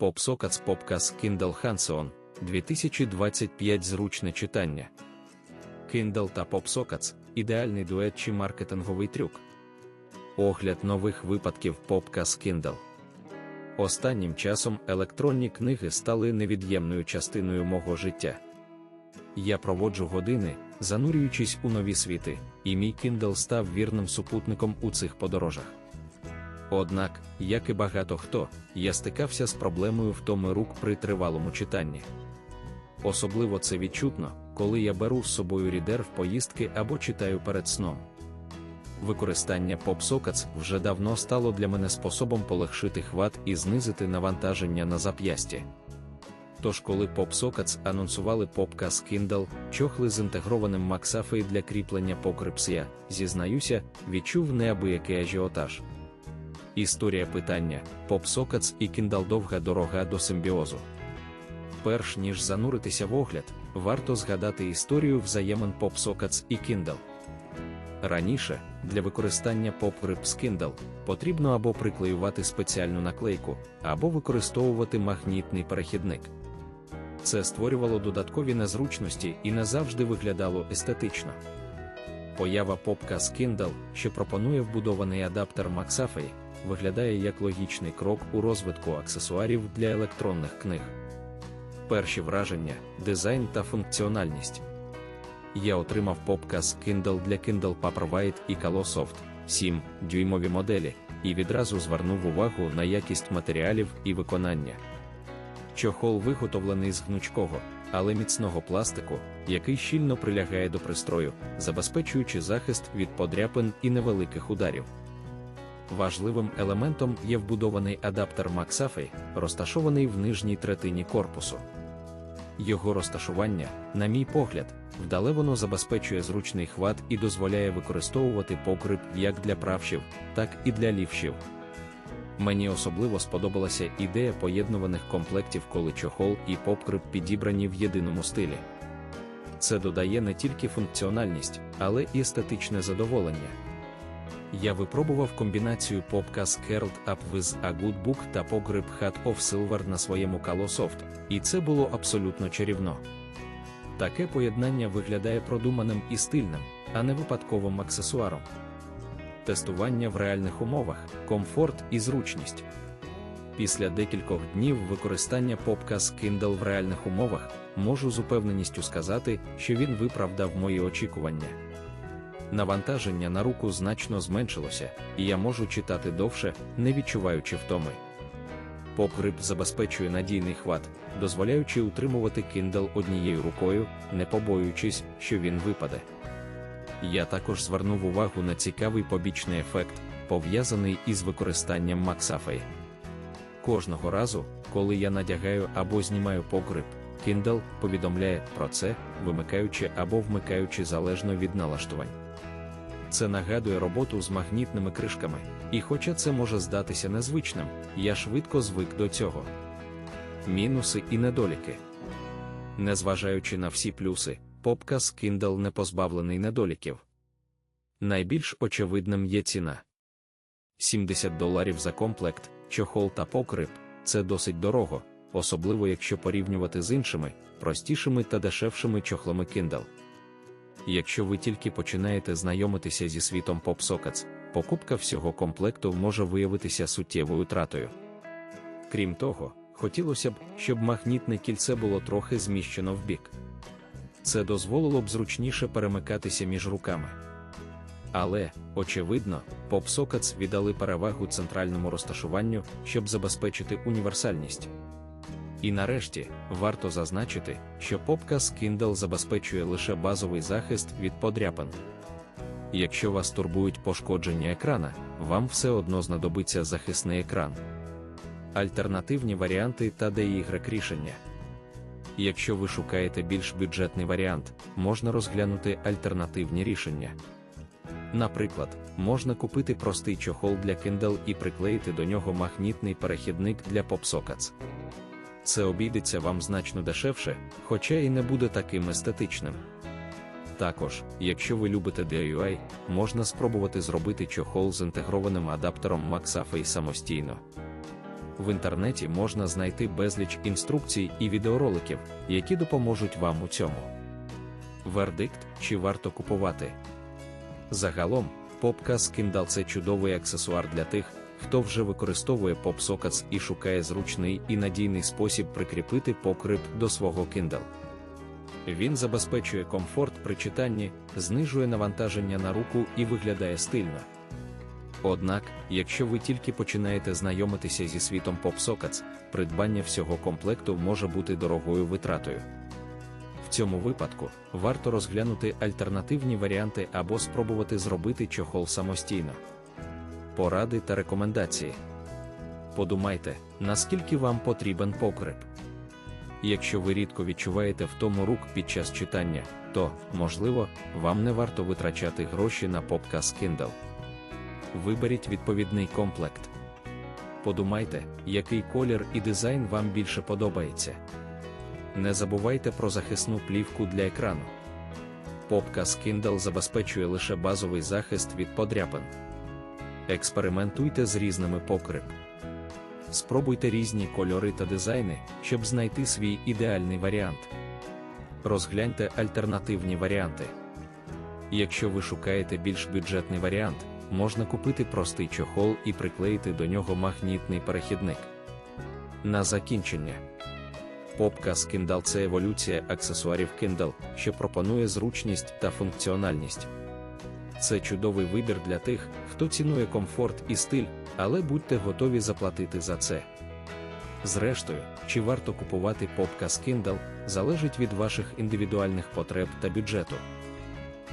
PopSockets Popcast Kindle Hanson 2025 зручне читання. Kindle та PopSockets – ідеальний дует чи маркетинговий трюк. Огляд нових випадків Popcast Kindle. Останнім часом електронні книги стали невід'ємною частиною мого життя. Я проводжу години, занурюючись у нові світи, і мій Kindle став вірним супутником у цих подорожах. Однак, як і багато хто, я стикався з проблемою втоми рук при тривалому читанні. Особливо це відчутно, коли я беру з собою рідер в поїздки або читаю перед сном. Використання PopSockets вже давно стало для мене способом полегшити хват і знизити навантаження на зап'ясті. Тож, коли PopSockets анонсували Popcast Kindle, чохли з інтегрованим MagSafe для кріплення покрипсія, зізнаюся, відчув неабиякий ажіотаж. Історія питання: PopSockets і Kindle довга дорога до симбіозу. Перш ніж зануритися в огляд, варто згадати історію взаємин PopSockets і Kindle. Раніше, для використання PopGrip з Kindle, потрібно або приклеювати спеціальну наклейку, або використовувати магнітний перехідник. Це створювало додаткові незручності і не завжди виглядало естетично. Поява Popcast Kindle, що пропонує вбудований адаптер MagSafe, виглядає як логічний крок у розвитку аксесуарів для електронних книг. Перші враження, дизайн та функціональність. Я отримав Popcast Kindle для Kindle Paperwhite і Calosoft 7 дюймові моделі, і відразу звернув увагу на якість матеріалів і виконання. Чохол виготовлений з гнучкого, але міцного пластику, який щільно прилягає до пристрою, забезпечуючи захист від подряпин і невеликих ударів. Важливим елементом є вбудований адаптер MagSafe, розташований в нижній третині корпусу. Його розташування, на мій погляд, вдале воно забезпечує зручний хват і дозволяє використовувати покрип як для правшів, так і для лівшів. Мені особливо сподобалася ідея поєднуваних комплектів, коли чохол і покрип підібрані в єдиному стилі. Це додає не тільки функціональність, але і естетичне задоволення. Я випробував комбінацію Popcast Curled Up with a Good Book та Pogrip Hat of Silver на своєму Calosoft, і це було абсолютно чарівно. Таке поєднання виглядає продуманим і стильним, а не випадковим аксесуаром. Тестування в реальних умовах, комфорт і зручність. Після декількох днів використання Popcast Kindle в реальних умовах можу з упевненістю сказати, що він виправдав мої очікування. Навантаження на руку значно зменшилося, і я можу читати довше, не відчуваючи втоми. PopGrip забезпечує надійний хват, дозволяючи утримувати Kindle однією рукою, не побоюючись, що він випаде. Я також звернув увагу на цікавий побічний ефект, пов'язаний із використанням MagSafe. Кожного разу, коли я надягаю або знімаю PopGrip, Kindle повідомляє про це, вимикаючи або вмикаючи залежно від налаштувань. Це нагадує роботу з магнітними кришками, і хоча це може здатися незвичним, я швидко звик до цього. Мінуси і недоліки. Незважаючи на всі плюси, Popcast Kindle не позбавлений недоліків. Найбільш очевидним є ціна 70 доларів за комплект, чохол та покрив це досить дорого, особливо якщо порівнювати з іншими, простішими та дешевшими чохлами Kindle. Якщо ви тільки починаєте знайомитися зі світом PopSockets, покупка всього комплекту може виявитися суттєвою тратою. Крім того, хотілося б, щоб магнітне кільце було трохи зміщено вбік. Це дозволило б зручніше перемикатися між руками. Але, очевидно, PopSockets віддали перевагу центральному розташуванню, щоб забезпечити універсальність. І нарешті, варто зазначити, що Popcast Kindle забезпечує лише базовий захист від подряпин. Якщо вас турбують пошкодження екрана, вам все одно знадобиться захисний екран. Альтернативні варіанти та DY рішення. Якщо ви шукаєте більш бюджетний варіант, можна розглянути альтернативні рішення. Наприклад, можна купити простий чохол для Kindle і приклеїти до нього магнітний перехідник для PopSockets. Це обійдеться вам значно дешевше, хоча і не буде таким естетичним. Також, якщо ви любите DIY, можна спробувати зробити чохол з інтегрованим адаптером MagSafe самостійно. В інтернеті можна знайти безліч інструкцій і відеороликів, які допоможуть вам у цьому. Вердикт, чи варто купувати. Загалом, попка з Kindle – це чудовий аксесуар для тих, хто вже використовує PopSockets і шукає зручний і надійний спосіб прикріпити покрив до свого Kindle. Він забезпечує комфорт при читанні, знижує навантаження на руку і виглядає стильно. Однак, якщо ви тільки починаєте знайомитися зі світом PopSockets, придбання всього комплекту може бути дорогою витратою. В цьому випадку варто розглянути альтернативні варіанти або спробувати зробити чохол самостійно. Поради та рекомендації. Подумайте, наскільки вам потрібен покрив. Якщо ви рідко відчуваєте втому рук під час читання, то, можливо, вам не варто витрачати гроші на попкас Kindle. Виберіть відповідний комплект. Подумайте, який колір і дизайн вам більше подобається. Не забувайте про захисну плівку для екрану. Попка Kindle забезпечує лише базовий захист від подряпин. Експериментуйте з різними покрив. Спробуйте різні кольори та дизайни, щоб знайти свій ідеальний варіант. Розгляньте альтернативні варіанти. Якщо ви шукаєте більш бюджетний варіант, можна купити простий чохол і приклеїти до нього магнітний перехідник. На закінчення. Попка з Kindle – це еволюція аксесуарів Kindle, що пропонує зручність та функціональність. Це чудовий вибір для тих, хто цінує комфорт і стиль, але будьте готові заплатити за це. Зрештою, чи варто купувати попка з Kindle, залежить від ваших індивідуальних потреб та бюджету.